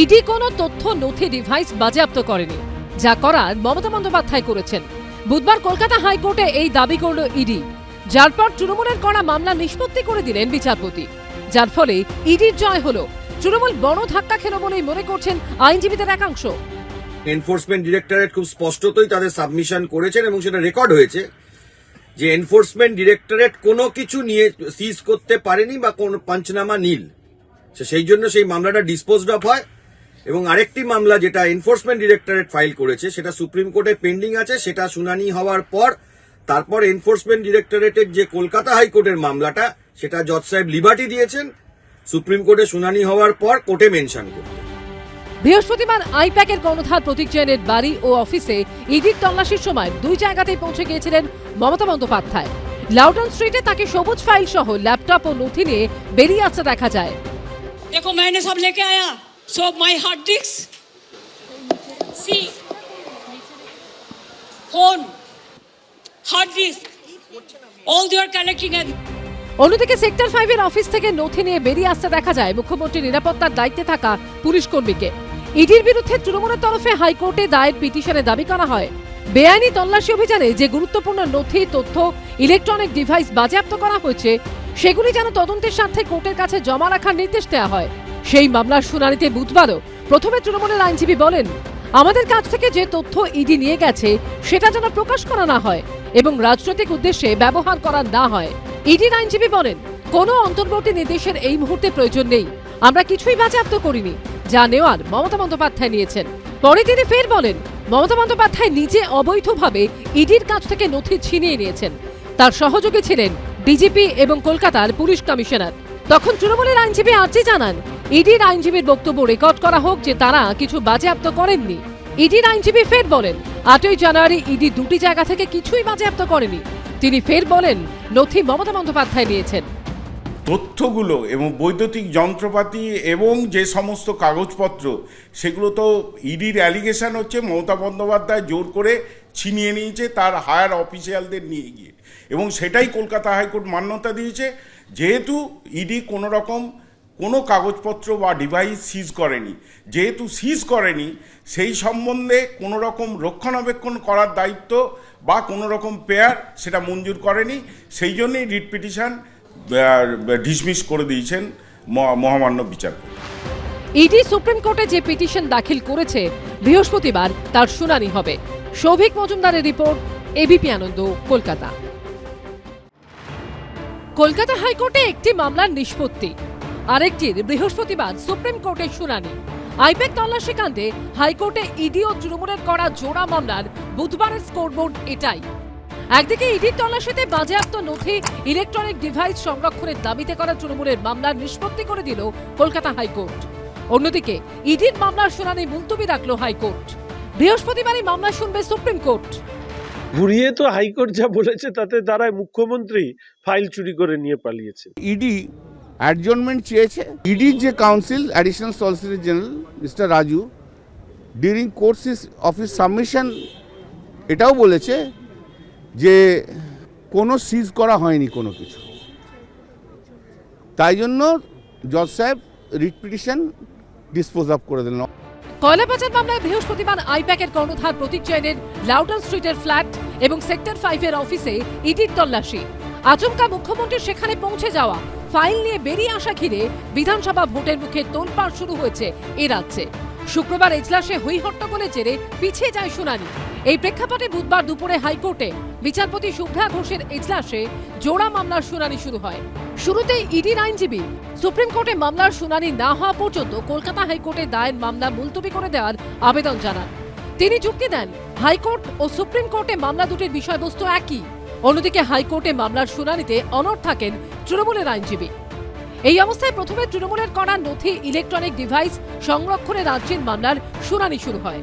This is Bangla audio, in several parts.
ইডি কোনো তথ্য নথি ডিভাইস বাজেয়াপ্ত করেনি, যা করার মমতা বন্দ্যোপাধ্যায় করেছেন। বুধবার কলকাতা হাইকোর্টে এই দাবি করল ইডি। যার পর তৃণমূলের করা মামলা নিষ্পত্তি করে দিলেন বিচারপতি। যার ফলে ইডির জয় হলো। তৃণমূল বড় ধাক্কা খেল বলেই মনে করছেন আইনজীবীদের একাংশ। এনফোর্সমেন্ট ডিরেক্টরেট খুব স্পষ্টতই তাদের সাবমিশন করেছেন এবং সেটা রেকর্ড হয়েছে যে এনফোর্সমেন্ট ডিরেক্টরেট কোনো কিছু নিয়ে সিজ করতে পারেনি বা কোন পাঞ্চনামা নীল। সেই জন্য সেই মামলাটা ডিসপোজড অফ হয়। এবং আরেকটি মামলা যেটা এনফোর্সমেন্ট ডিরেক্টরেট ফাইল করেছে সেটা সুপ্রিম কোর্টে পেন্ডিং আছে সেটা শুনানি হওয়ার পর তারপর এনফোর্সমেন্ট ডিরেক্টরেটের যে কলকাতা হাইকোর্টের মামলাটা সেটা জজ সাহেব লিবার্টি দিয়েছেন। সুপ্রিম কোর্টে শুনানি হওয়ার পর কোর্টে মেনশন করতে বৃহস্পতিবার আইপ্যাকের কর্ণধার প্রতীক জৈনের বাড়ি ও অফিসে ইডির তল্লাশির সময় দুই জায়গাতেই পৌঁছে গিয়েছিলেন মমতা বন্দ্যোপাধ্যায়। লাউটন স্ট্রিটে তাকে সবুজ ফাইল সহ ল্যাপটপ ও নথি নিয়ে বেরিয়ে আসতে দেখা যায়। দেখো মানে সব লেকে আয়া। So my hard disk, see, phone, hard disk, all they are collecting and অন্যদিকে সেক্টর ফাইভের অফিস থেকে নথি নিয়ে বেরিয়ে আসতে দেখা যায় মুখ্যমন্ত্রীর নিরাপত্তার দায়িত্বে থাকা পুলিশ কর্মীকে। ইডির বিরুদ্ধে তৃণমূলের তরফে হাইকোর্টে দায়ের পিটিশনে দাবি করা হয়। বেআইনি তল্লাশি অভিযানে যে গুরুত্বপূর্ণ নথি তথ্য ইলেকট্রনিক ডিভাইস বাজেয়াপ্ত করা হয়েছে সেগুলি যেন তদন্তের স্বার্থে কোর্টের কাছে জমা রাখার নির্দেশ দেওয়া হয়। সেই মামলার শুনানিতে বুধবারও প্রথমে তৃণমূলের আইনজীবী বলেন, আমাদের কাছ থেকে যে তথ্য ইডি নিয়ে গেছে, সেটা যেন প্রকাশ করা না হয় এবং রাজনৈতিক উদ্দেশ্যে ব্যবহার করা না হয়। ইডির আইনজীবী বলেন, কোনো অন্তর্বর্তী নির্দেশের এই মুহূর্তে প্রয়োজন নেই। আমরা কিছুই বাজেয়াপ্ত করিনি, যা নেওয়ার মমতা বন্দ্যোপাধ্যায় নিয়েছেন। পরে তিনি ফের বলেন, মমতা বন্দ্যোপাধ্যায় নিজে অবৈধভাবে ইডির কাছ থেকে নথি ছিনিয়ে নিয়েছেন। তার সহযোগী ছিলেন ডিজিপি এবং কলকাতার পুলিশ কমিশনার। তখন তৃণমূলের আইনজীবী আর্জি জানান ইডির আইনজীবীর বক্তব্য রেকর্ড করা হোক যে তারা কিছু বাজেয়াপ্ত করেননি। ইডির আইনজীবী ফের বলেন, আটই জানুয়ারি ইডি দুটি জায়গা থেকে কিছুই বাজেয়াপ্ত করেনি। তিনি ফের বলেন, নথি মমতা বন্দ্যোপাধ্যায় নিয়েছেন। তথ্যগুলো এবং বৈদ্যুতিক যন্ত্রপাতি এবং যে সমস্ত কাগজপত্র, সেগুলো তো ইডির অ্যালিগেশন হচ্ছে, মমতা বন্দ্যোপাধ্যায় জোর করে ছিনিয়ে নিয়েছে তার হায়ার অফিসিয়ালদের নিয়ে গিয়ে। এবং সেটাই কলকাতা হাইকোর্ট মান্যতা দিয়েছে। যেহেতু ইডি কোনো রকম কোনো কাগজপত্র বা ডিভাইস সিজ করেনি। যেহেতু সিজ করেনি, সেই সম্বন্ধে কোনো রকম রক্ষণাবেক্ষণ করার দায়িত্ব বা কোনো রকম পেয়ার সেটা মঞ্জুর করেনি। সেই জন্যই রিট পিটিশন ডিসমিস করে দিয়েছেন মহামান্য বিচারপতি। ইডি সুপ্রিম কোর্টে যে পিটিশন দাখিল করেছে, বৃহস্পতিবার তার শুনানি হবে। সৌভিক মজুমদারের রিপোর্ট এবিপি আনন্দ, কলকাতা। কলকাতা হাইকোর্টে একটি মামলার নিষ্পত্তি। আরেকটির বৃহস্পতিবার সুপ্রিম কোর্টের শুনানি। আইপ্যাক তল্লাশি কাণ্ডে হাইকোর্টে ইডি ও তৃণমূলের করা জোড়া মামলার বুধবারের স্কোরবোর্ড এটাই। একদিকে ইডির তল্লাশিতে বাজেয়াপ্ত নথি ইলেকট্রনিক ডিভাইস সংরক্ষণের দাবিতে করা তৃণমূলের মামলার নিষ্পত্তি করে দিল কলকাতা হাইকোর্ট। অন্যদিকে ইডির মামলার শুনানি মুলতবি রাখল হাইকোর্ট। বৃহস্পতিবারই মামলা শুনবে সুপ্রিম কোর্ট। ঘুরিয়ে তো হাইকোর্ট যা বলেছে তাতে দাঁড়ায় মুখ্যমন্ত্রী ফাইল চুরি করে নিয়ে পালিয়েছে। ইডি অ্যাডজনমেন্ট চেয়েছে ইডির যে counsel additional solicitor general mister Raju during course of his submission এটাও বলেছে যে কোনো সিজ করা হয়নি কোনো কিছু। তাই জন্য জজ সাহেব রিট পিটিশন ডিসপোজ অফ করে দিলেন। কয়লা পাচার মামলায় বৃহস্পতিবার আইপ্যাকের কর্ণধার প্রতীক জৈনের লাউডন স্ট্রিটের ফ্ল্যাট এবং সেক্টর ফাইভের অফিসে ইডির তল্লাশি। আচমকা মুখ্যমন্ত্রীর সেখানে পৌঁছে যাওয়া ফাইল নিয়ে বেরিয়ে আসা ঘিরে বিধানসভা ভোটের মুখে তোলপাড় শুরু হয়েছে এ রাজ্যে। শুক্রবার এজলাসে হই হট্টগোলের জেরে পিছিয়ে যায় শুনানি। এই প্রেক্ষাপটে বুধবার দুপুরে হাইকোর্টে বিচারপতি শুভ্রা ঘোষের এজলাসে জোড়া মামলার শুনানি শুরু হয়। শুরুতে ইডির আইনজীবী সুপ্রিম কোর্টে মামলার শুনানি না হওয়া পর্যন্ত কলকাতা হাইকোর্টে দায়ের মামলা মুলতবি করে দেওয়ার আবেদন জানান। তিনি যুক্তি দেন, হাইকোর্ট ও সুপ্রিম কোর্টে মামলা দুটির বিষয়বস্তু একই। অন্যদিকে হাইকোর্টে মামলার শুনানিতে অনড় থাকেন তৃণমূলের আইনজীবী। এই অবস্থায় প্রথমে তৃণমূলের করা নথি ইলেকট্রনিক ডিভাইস সংরক্ষণে রাজ্যের মামলার শুনানি শুরু হয়।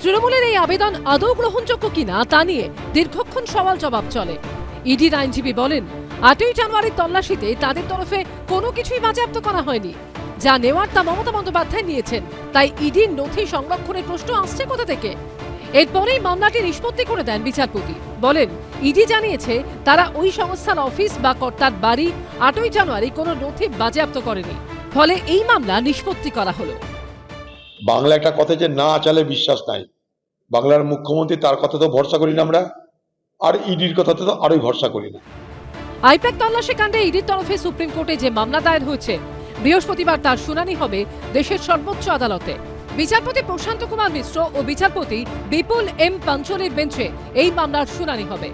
তৃণমূলের এই আবেদন আদৌ গ্রহণযোগ্য কিনা তা নিয়ে দীর্ঘক্ষণ সওয়াল জবাব চলে। ইডির আইনজীবী বলেন, আটই জানুয়ারির তল্লাশিতে তাদের তরফে কোনো কিছুই বাজেয়াপ্ত করা হয়নি। যা নেওয়ার তা মমতা বন্দ্যোপাধ্যায় নিয়েছেন, তাই ইডির নথি সংরক্ষণের প্রশ্ন আসছে কোথা থেকে? এরপরেই মামলাটি নিষ্পত্তি করে দেন বিচারপতি। বলেন ইডি জানিয়েছে তারা ওই সংস্থার অফিস বা কর্তার বাড়ি আটই জানুয়ারি কোনো নথি বাজেয়াপ্ত করেনি। ফলে এই মামলা নিষ্পত্তি করা হলো। বাংলা একটা কথা যে না চালে বিশ্বাস নাই। বাংলার মুখ্যমন্ত্রী তার কথা তো ভরসা করি না আমরা আর ইডির কথাতে তো আরোই ভরসা করি না। আইপ্যাক তল্লাশি কাণ্ডে ইডির তরফে সুপ্রিম কোর্টে যে মামলা দায়ের হয়েছে বৃহস্পতিবার তার শুনানি হবে দেশের সর্বোচ্চ আদালতে। বিচারপতি প্রশান্ত কুমার মিশ্র ও বিচারপতি বিপুল এম পাঞ্চলের বেঞ্চে এই মামলার শুনানি হবে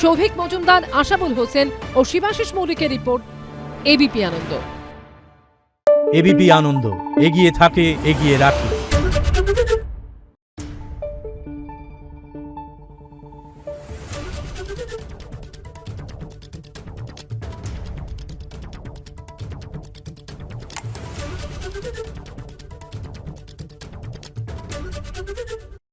শৌভিক মজুমদার, আশাবুল হোসেন ও Shibashis মৌলিকের report, ABP Ananda ABP Ananda, এগিয়ে থাকে, এগিয়ে রাখে